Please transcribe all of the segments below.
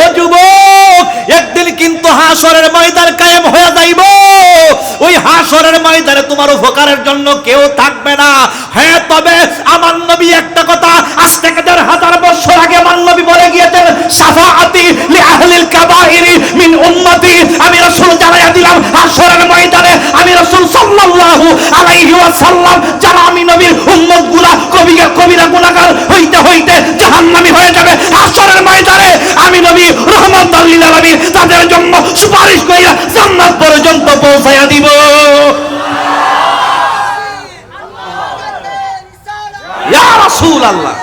ও যুবক, একদিন কিন্তু হাসরের ময়দান কায়েম হয়ে যাইব। ওই হাসরের ময়দানে তোমার উপকারের জন্য কেউ থাকবে না। হ্যাঁ তবে আমার নবী একটা কথা, আজ থেকে দেড় হাজার বছর আগে আমার নবী বলে গিয়েছেন, সাফাআতি লি আহলিল মিন উম্মতি। আমি রাসূল জানাইয়া দিলাম, হাসরের ময়দানে আমি রাসূল সাল্লাল্লাহু আলাইহি ওয়াসাল্লাম পৌঁছায়া দিব আল্লাহ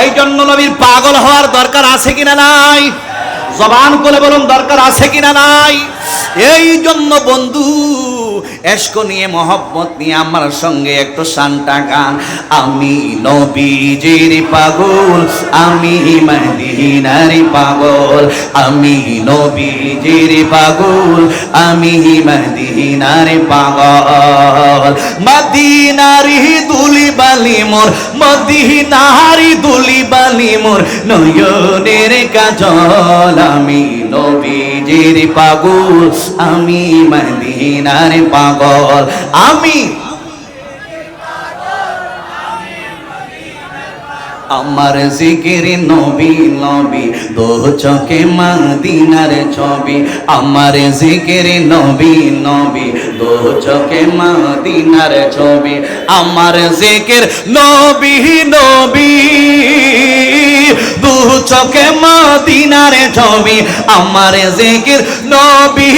এই জন্য নবীর পাগল হওয়ার দরকার আছে কিনা নাই? জবান করে বলুন, দরকার আছে কিনা নাই? এই জন্য বন্ধু, এশক নিয়ে মহব্বত নিয়ে আমার সঙ্গে একটু শান্তা গান। আমি নবীজির পাগল, আমি মদিনার পাগল, আমি নবীজির পাগল, আমি মদিনার পাগল। মদিনারি দুলি বালি মোর মদিনারি দুলি বালি মোর নয়নের কাজল। আমি নবীজির পাগল আমি মদিনার পাগল। আমি আমার জিকির নবী নবী, দো চকে মদিনার ছবি। আমার জিকির নবী নবী, দো চকে মদিনার ছবি। আমার জিকির নবী নবী, দু চকে মদিনার ছবি। আমার জিকির নবী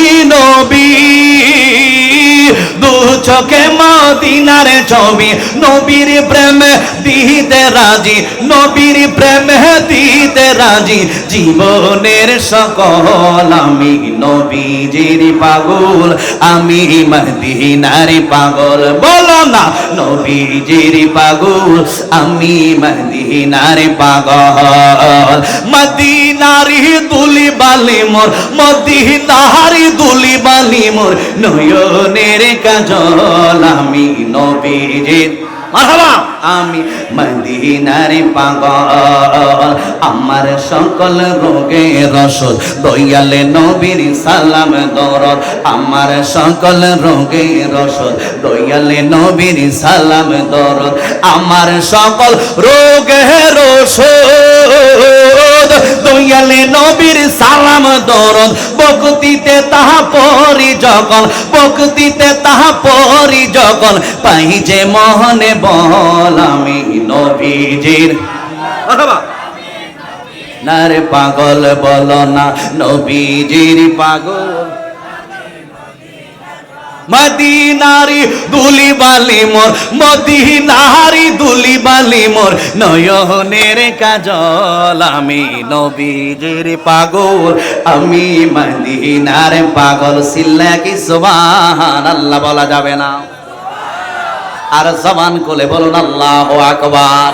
চোখে মদিনার ছবি নবীর প্রেম দিতে রাজি, নবীর প্রেম দিতে রাজি। জীবনের সকল আমি নবীজির পাগল, আমি মদিনার পাগল। বলো না, নবীজির পাগল, আমি মদিনার পাগল। মদিনারি তুলি বালি মোর মদিনারি তুলি বালি মোর, নয়নের কাজল আমি নবীজির আমি মদিনারে পাগল, আমার সকল রোগে রসদ, দয়ালে নবীর সালাম দরদ, আমার সকল রোগে রসদ, দয়ালে নবীর সালাম দরদ, আমার সকল রোগে রসদ। দয়ালে নবীর সালাম দরদ। বকতিতে তাহা পরি যখন বকতিতে তাহা পরি যখন পাই যে মহনে বল আমি নবীজির। না রে পাগল বল না নবীজির পাগল। মদিনারি দুলি বালি মোর, মদিনারি দুলি বালি মোর, নয়নের কাজল আমি নবীজির পাগল, আমি মদিনার পাগল সিল্লা কি সুবহান আল্লাহ বলা যাবে না? আর জবান কোলে বলুন, আল্লাহ আকবার।